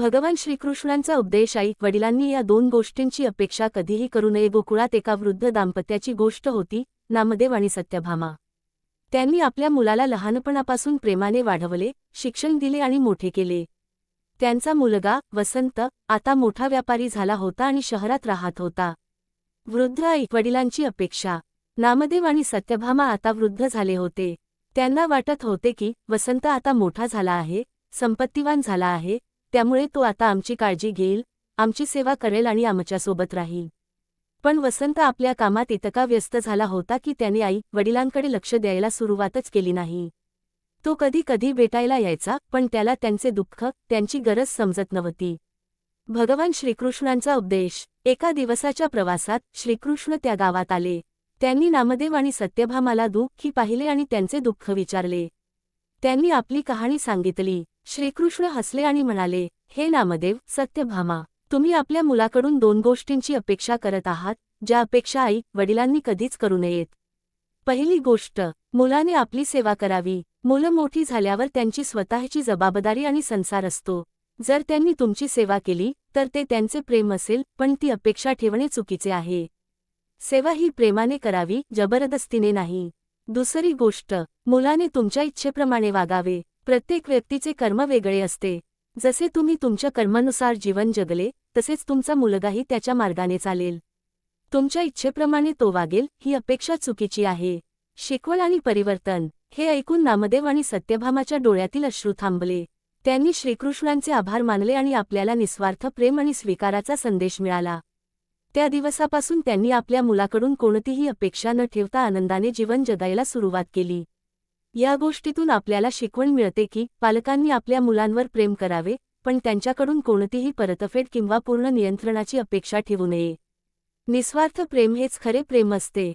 भगवान श्रीकृष्णांचा उपदेश आई वडिलांनी या दोन गोष्टींची अपेक्षा कधीही करू नये. गोकुळात एका वृद्ध दाम्पत्याची गोष्ट होती नामदेव आणि सत्यभामा. त्यांनी आपल्या मुलाला लहानपणापासून प्रेमाने वाढवले शिक्षण दिले आणि मोठे केले. त्यांचा मुलगा वसंत आता मोठा व्यापारी झाला होता आणि शहरात राहत होता. वृद्ध आई वडिलांची अपेक्षा. नामदेव आणि सत्यभामा आता वृद्ध झाले होते. त्यांना वाटत होते की वसंत आता मोठा झाला आहे संपत्तीवान झाला आहे त्यामुळे तो आता आमची काळजी घेईल आमची सेवा करेल आणि आमच्यासोबत राहील. पण वसंत आपल्या कामात इतका व्यस्त झाला होता की त्याने आई वडिलांकडे लक्ष द्यायला सुरुवातच केली नाही. तो कधी कधी भेटायला यायचा पण त्याला त्यांचे दुःख त्यांची गरज समजत नव्हती. भगवान श्रीकृष्णांचा उपदेश एका दिवसाच्या प्रवासात श्रीकृष्ण त्या गावात आले. त्यांनी नामदेव आणि सत्यभामाला दुःखी पाहिले आणि त्यांचे दुःख विचारले. त्यांनी आपली कहाणी सांगितली. श्रीकृष्ण हसले आणि म्हणाले हे नामदेव सत्यभामा तुम्ही आपल्या मुलाकडून दोन गोष्टींची अपेक्षा करत आहात ज्या अपेक्षा आई वडिलांनी कधीच करू नयेत. पहिली गोष्ट मुलाने आपली सेवा करावी. मुलं मोठी झाल्यावर त्यांची स्वतःची जबाबदारी आणि संसार असतो. जर त्यांनी तुमची सेवा केली तर ते त्यांचे प्रेम असेल पण ती अपेक्षा ठेवणे चुकीचे आहे. सेवा ही प्रेमाने करावी जबरदस्तीने नाही. दुसरी गोष्ट मुलाने तुमच्या इच्छेप्रमाणे वागावे. प्रत्येक व्यक्तीचे कर्म वेगळे असते. जसे तुम्ही तुमच्या कर्मानुसार जीवन जगले तसेच तुमचा मुलगाही त्याच्या मार्गाने चालेल. तुमच्या इच्छेप्रमाणे तो वागेल ही अपेक्षा चुकीची आहे. शिकवण आणि परिवर्तन हे ऐकून नामदेव आणि सत्यभामाच्या डोळ्यातील अश्रू थांबले. त्यांनी श्रीकृष्णांचे आभार मानले आणि आपल्याला निस्वार्थ प्रेम आणि स्वीकाराचा संदेश मिळाला. त्या दिवसापासून त्यांनी आपल्या मुलाकडून कोणतीही अपेक्षा न ठेवता आनंदाने जीवन जगायला सुरुवात केली. या गोष्टीतून आपल्याला शिकवण मिळते की पालकांनी आपल्या मुलांवर प्रेम करावे पण त्यांच्याकडून कोणतीही परतफेड किंवा पूर्ण नियंत्रणाची अपेक्षा ठेवू नये. निस्वार्थ प्रेम हेच खरे प्रेम असते.